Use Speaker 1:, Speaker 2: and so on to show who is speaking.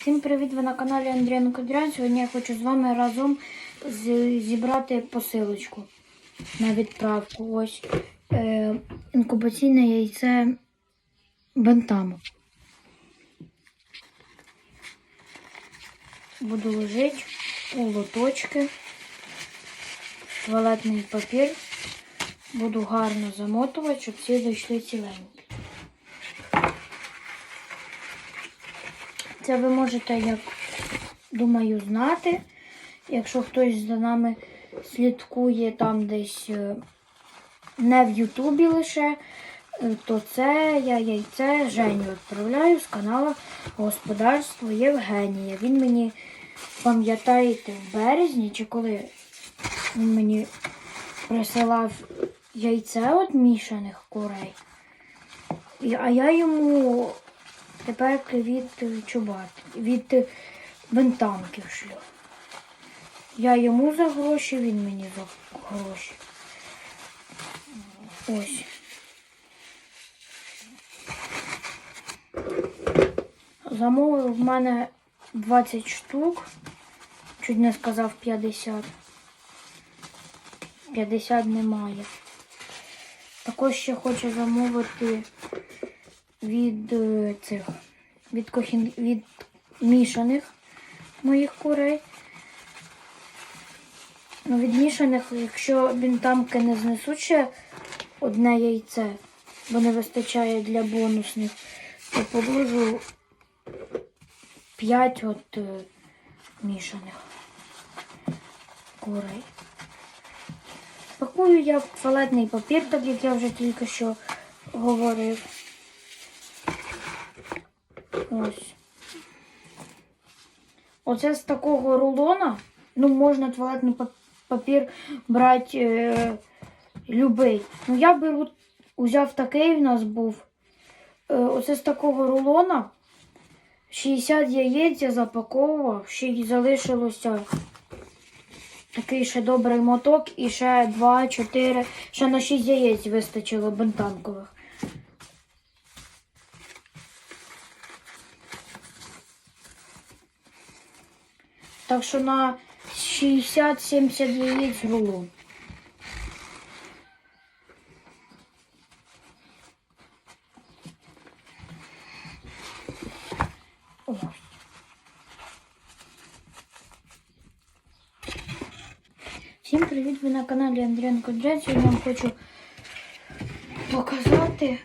Speaker 1: Всім привіт! Ви на каналі Андріан Кодрян. Сьогодні я хочу з вами разом зібрати посилочку на відправку. Ось е, інкубаційне яйце бентаму. Буду ложити у лоточки, туалетний папір. Буду гарно замотувати, щоб всі зайшли ціленькі. Це ви можете, як думаю, знати. Якщо хтось за нами слідкує там десь е, не в Ютубі лише, е, то це я яйце Женю відправляю з каналу Господарство Євгенія. Він мені, пам'ятаєте, в березні чи коли він мені присилав яйце від мішаних курей. А я йому тепер від чубат, від бентамків шлю. Я йому за гроші, він мені за гроші. Ось. Замовив в мене 20 штук. Чуть не сказав 50. 50 немає. Також ще хочу замовити від е, цих від кохін від мішаних моїх курей. Ну, від мішаних, якщо бінтамки не знесуть ще одне яйце, бо не вистачає для бонусних, то положу 5 от е, мішаних курей. Пакую я в туалетний папір, так як я вже тільки що говорив. Ось. Оце з такого рулона, ну, можна туалетний папір брати е, любий. Ну, я беру, взяв такий в нас був. Е, оце з такого рулона 60 яєць я запаковував, ще й залишилося такий ще добрий моток і ще 2, 4, ще на 6 яєць вистачило бентанкових. Так що на 60-70 яєць рулон. Всім привіт! Ви на каналі Андріан Кодрян. Сьогодні вам хочу показати